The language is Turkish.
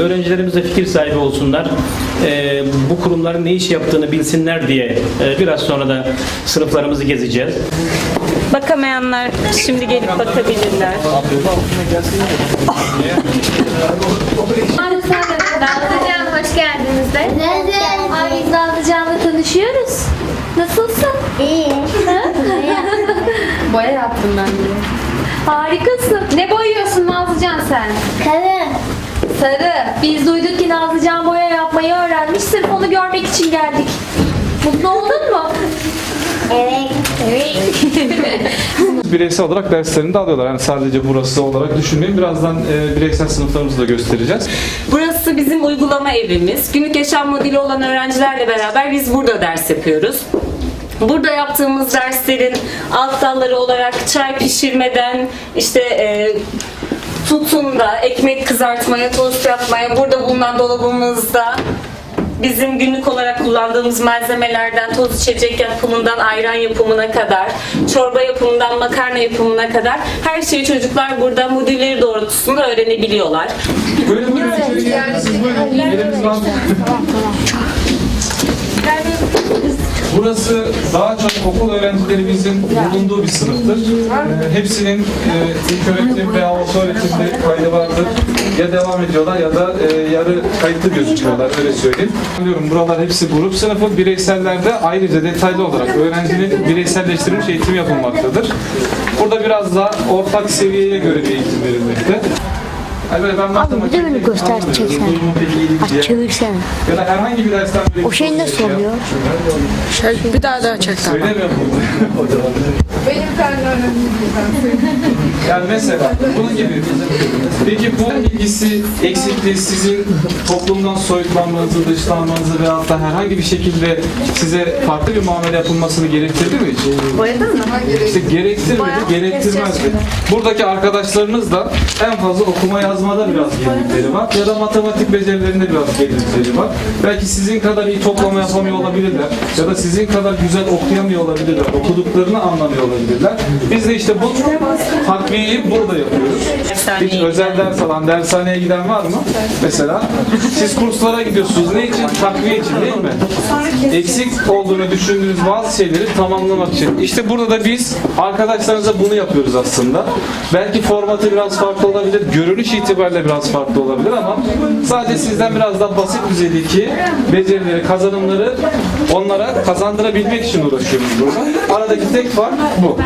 öğrencilerimiz de fikir sahibi olsunlar. E, bu kurumların ne iş yaptığını bilsinler diye e, biraz sonra da sınıflarımızı gezeceğiz. Bakamayanlar şimdi gelip bakabilirler. Nazlıcan hoş geldiniz de. Nerede? Ay biz Nazlıcan'la tanışıyoruz. Nasılsın? İyi. Boya yaptım ben de. Harikasın. Ne boyuyorsun Nazlıcan sen? Sarı. Biz duyduk ki Nazlıcan boya yapmayı öğrenmiş. Sırf onu görmek için geldik. Mutlu oldun mu? Evet. bireysel olarak derslerini de alıyorlar. Yani sadece burası olarak düşünmeyin. Birazdan e, bireysel sınıflarımızı da göstereceğiz. Burası bizim uygulama evimiz. Günlük yaşam modeli olan öğrencilerle beraber biz burada ders yapıyoruz. Burada yaptığımız derslerin alt dalları olarak çay pişirmeden işte e, tutun da ekmek kızartmaya, tost yapmaya, burada bulunan dolabımızda bizim günlük olarak kullandığımız malzemelerden toz içecek yapımından ayran yapımına kadar, çorba yapımından makarna yapımına kadar her şeyi çocuklar burada modülleri doğrultusunda öğrenebiliyorlar. Buyurun buyurun. Elimiz var. Burası daha çok okul öğrencilerimizin bulunduğu bir sınıftır. Ee, hepsinin e, ilk öğretim veya orta öğretimde kaydı vardır. Ya devam ediyorlar ya da e, yarı kayıtlı gözüküyorlar öyle söyleyeyim. Biliyorum buralar hepsi grup sınıfı. Bireysellerde ayrıca detaylı olarak öğrencinin bireyselleştirilmiş eğitim yapılmaktadır. Burada biraz daha ortak seviyeye göre bir eğitim verilmekte. Abi bir de beni değil diye. Aç çevirsene. Ya da herhangi bir dersten O şey nasıl oluyor? Şey, bir daha daha çek tamam. Söylemiyorum. Benim Yani mesela bunun gibi. Peki bu bilgisi eksikliği sizin toplumdan soyutlanmanızı, dışlanmanızı veyahut da herhangi bir şekilde size farklı bir muamele yapılmasını gerektirdi mi hiç? Boyadın mı? İşte gerektirmedi, gerektirmezdi. Buradaki arkadaşlarınız da en fazla okuma yazmada biraz gerilikleri var ya da matematik becerilerinde biraz gerilikleri var. Belki sizin kadar iyi toplama yapamıyor olabilirler ya da sizin kadar güzel okuyamıyor olabilirler, okuduklarını anlamıyor olabilirler. Biz de işte bu takviyeyi burada yapıyoruz. Hiç özel ders alan, dershaneye giden var mı? Mesela siz kurslara gidiyorsunuz. Ne için? Takviye için değil mi? Eksik olduğunu düşündüğünüz bazı şeyleri tamamlamak için. İşte burada da biz arkadaşlarınıza bunu yapıyoruz aslında. Belki formatı biraz farklı olabilir, görünüş itibariyle biraz farklı olabilir ama sadece sizden biraz daha basit düzeydeki becerileri, kazanımları onlara kazandırabilmek için uğraşıyoruz burada. Aradaki tek fark bu.